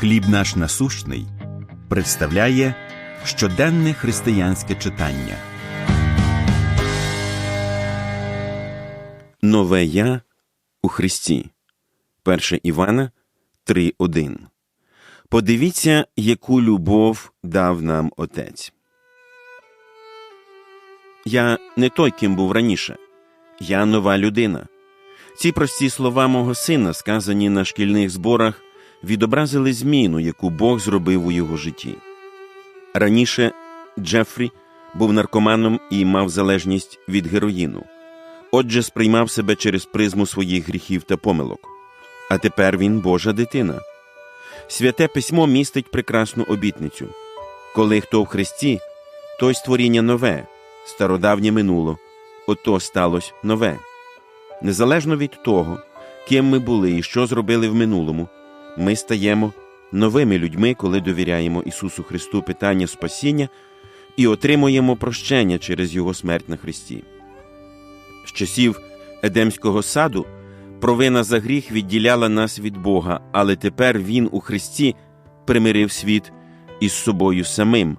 Хліб наш насущний представляє щоденне християнське читання. Нове Я у Христі. 1 Івана 3.1. Подивіться, яку любов дав нам Отець. Я не той, ким був раніше. Я нова людина. Ці прості слова мого сина, сказані на шкільних зборах, відобразили зміну, яку Бог зробив у його житті. Раніше Джефрі був наркоманом і мав залежність від героїну. Отже, сприймав себе через призму своїх гріхів та помилок. А тепер він Божа дитина. Святе письмо містить прекрасну обітницю коли хто в Христі, той створіння нове, стародавнє минуло, ото сталося нове. Незалежно від того, ким ми були і що зробили в минулому, ми стаємо новими людьми, коли довіряємо Ісусу Христу питання спасіння і отримуємо прощення через Його смерть на Христі. З часів Едемського саду провина за гріх відділяла нас від Бога, але тепер Він у Христі примирив світ із собою самим,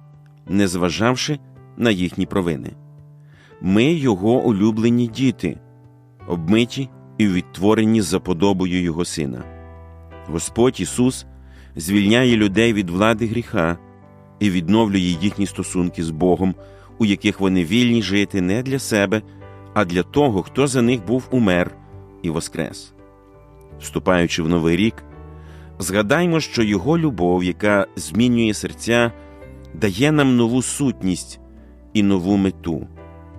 не зважавши на їхні провини. Ми Його улюблені діти, обмиті і відтворені за подобою Його Сина. Господь Ісус звільняє людей від влади гріха і відновлює їхні стосунки з Богом, у яких вони вільні жити не для себе, а для того, хто за них був умер і воскрес. Вступаючи в новий рік, згадаймо, що Його любов, яка змінює серця, дає нам нову сутність і нову мету.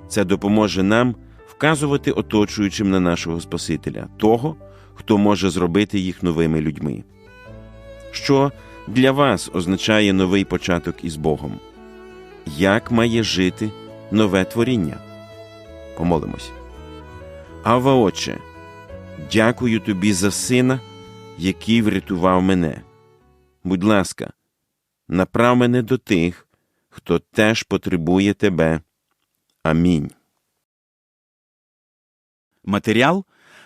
Це допоможе нам вказувати оточуючим на нашого Спасителя, того, хто може зробити їх новими людьми. Що для вас означає новий початок із Богом? Як має жити нове творіння? Помолимось. Ава Отче, дякую тобі за сина, який врятував мене. Будь ласка, направ мене до тих, хто теж потребує тебе. Амінь. Матеріал